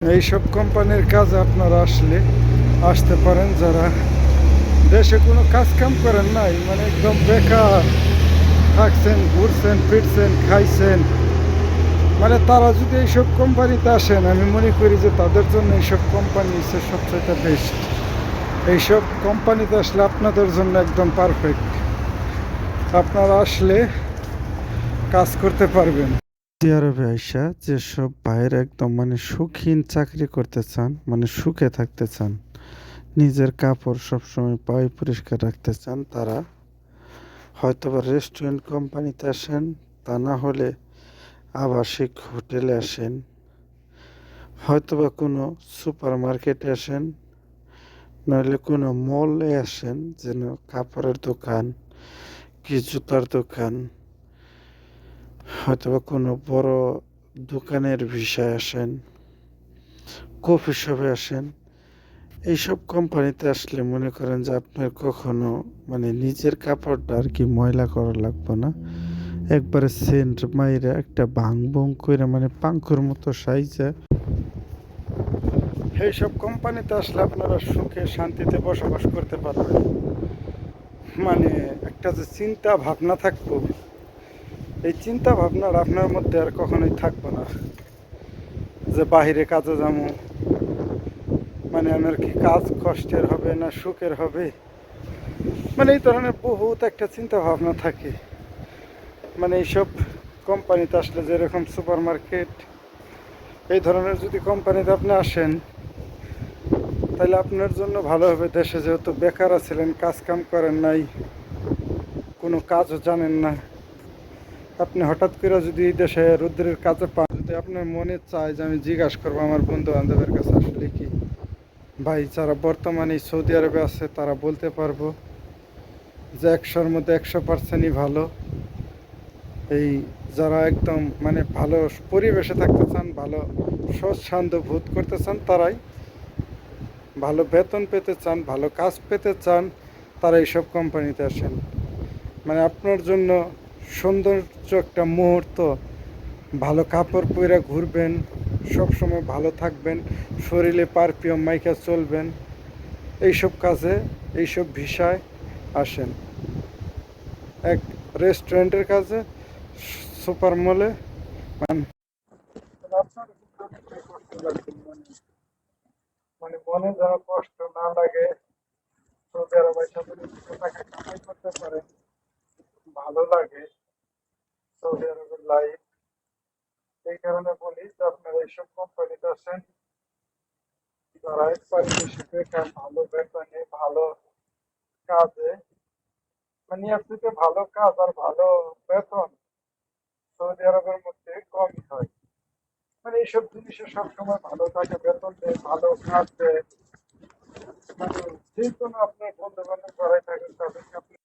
এইসব কোম্পানির কাজ আপনারা আসলে আসতে পারেন, যারা দেশে কোনো কাজ কাম করেন নাই মানে একদম বেকার, থাকছেন, ঘুরছেন, ফিরছেন, খাইছেন। মানে তারা যদি এইসব কোম্পানিতে আসেন, আমি মনে করি যে তাদের জন্য এইসব কোম্পানি হচ্ছে সবচেয়ে বেস্ট এইসব কোম্পানিতে আসলে আপনাদের জন্য একদম পারফেক্ট আপনারা আসলে কাজ করতে পারবেন। সৌদি আরবে আইসা যেসব ভাইয়ের একদম মানে সুখীন চাকরি করতে চান মানে সুখে থাকতে চান, নিজের কাপড় সবসময় পায়ে পরিষ্কার রাখতে চান, তারা হয়তোবা রেস্টুরেন্ট কোম্পানিতে আসেন, তা না হলে আবাসিক হোটেলে আসেন, হয়তোবা কোনো সুপার মার্কেটে আসেন নইলে কোনো মলে আসেন, যেন কাপড়ের দোকান কি জুতার দোকান হয়তোবা কোনো বড় দোকানের ভিসায় আসেন, কফি শপে আসেন, এইসব কোম্পানিতে আসলে মনে করেন যে আপনার কখনো মানে নিজের কাপড়টা আর কি ময়লা করা লাগবে না। একবারে সেন্ট মাইরা একটা ভাং বং করে মানে পাঙ্কুর মতো সাইজে। এইসব কোম্পানিতে আসলে আপনারা সুখে শান্তিতে বসবাস করতে পারবেন। মানে একটা যে চিন্তা ভাবনা থাকব। এই চিন্তা ভাবনার আপনার মধ্যে আর কখনোই থাকব না যে বাহিরে কাজে যাব। মানে আমার কি কাজ কষ্টের হবে না সুখের হবে? মানে এই ধরনের বহুত একটা চিন্তা ভাবনা থাকে। মানে এইসব কোম্পানিতে আসলে যেরকম সুপার মার্কেট এই ধরনের যদি কোম্পানিতে আপনি আসেন, তাহলে আপনার জন্য ভালো হবে দেশে যেহেতু বেকার আছিলেন, কাজ কাম করেন নাই, কোনো কাজও জানেন না। আপনি হঠাৎ করে যদি এই দেশে রুদ্রের কাজে পান যদি আপনার মনে চায় যে আমি জিজ্ঞাসা করব আমার বন্ধু বান্ধবের কাছে আসলে কি? ভাই, যারা বর্তমানে সৌদি আরবে আছে, তারা বলতে পারব যে একশোর মধ্যে একশো পার্সেন্টই ভালো। এই যারা একদম মানে ভালো পরিবেশে থাকতে চান, ভালো স্বচ্ছন্দ বোধ করতে চান, তারাই ভালো বেতন পেতে চান, ভালো কাজ পেতে চান, তারা এইসব কোম্পানিতে আসেন। মানে আপনার জন্য সৌন্দর্য একটা মুহূর্ত। ভালো কাপড় পরে ঘুরবেন, সবসময় ভালো থাকবেন, শরীরে পারফিউম মাইকা চলবেন। এইসব কাজে, এইসব ভিসায় আসেন। এক রেস্টুরেন্টের কাজে, সুপার মলে মানে মনে যেন কষ্ট না লাগে। সৌদি আরবে টাকা কামাই করতে পারেন। ভালো লাগে। সৌদি আরবের লাইফ এই কারণে বলি যে আপনারা এইসব কোম্পানিতে আছেন। যারা একবার ভালো বেতনে ভালো কাজে মানে থেকে ভালো কাজ আর ভালো বেতন সৌদি আরবের মধ্যে কমই হয়। মানে এইসব জিনিসে সবসময় ভালো থাকে, বেতন দেয়, ভালো কাজ দেয়। মানে যে কোনো আপনার বন্ধু বান্ধব যারাই থাকেন তাদেরকে আপনি